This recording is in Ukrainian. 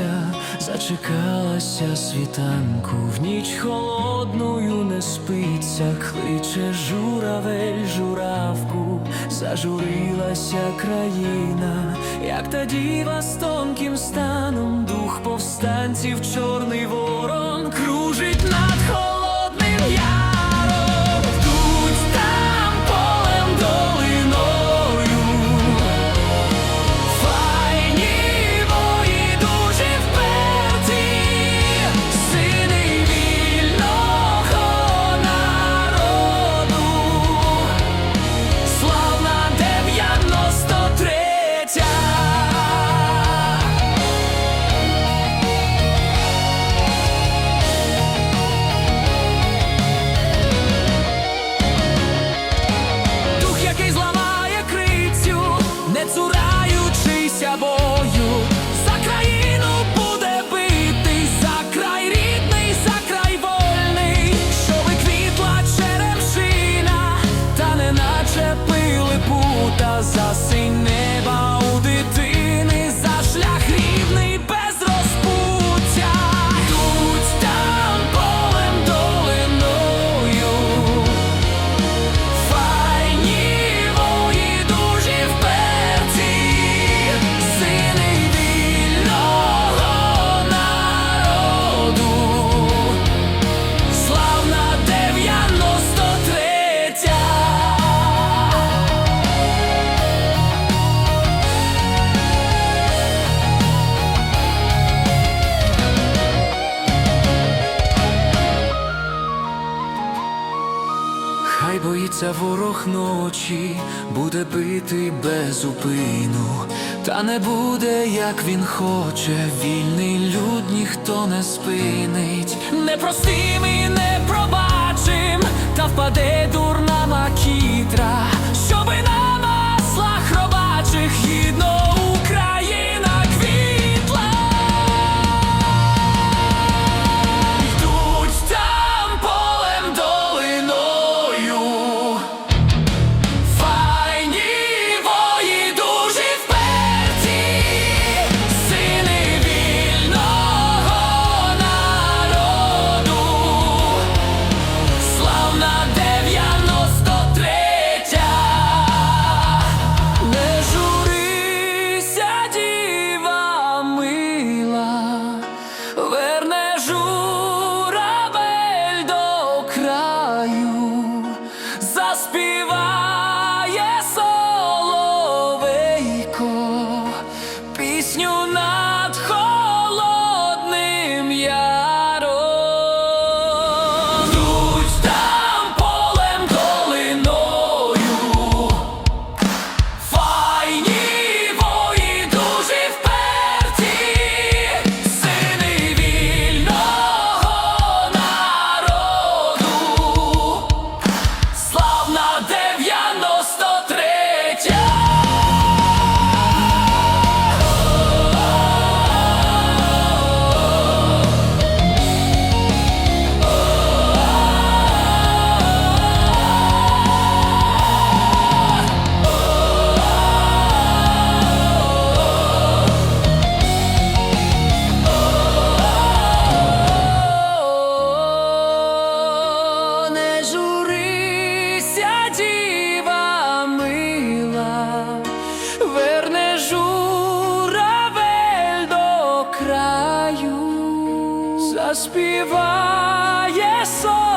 щастя зачекалася світанку, в ніч холодною не спиться, кличе журавель, журавку, зажурилася країна, як та діва з тонким станом, дух повстанців, чорний вогонь. Хай боїться ворог ночі, буде бити безупину, та не буде, як він хоче, вільний люд ніхто не спинить, Не простим і не пробачим, та впаде дурна макітра. пісню на. заспіває сон.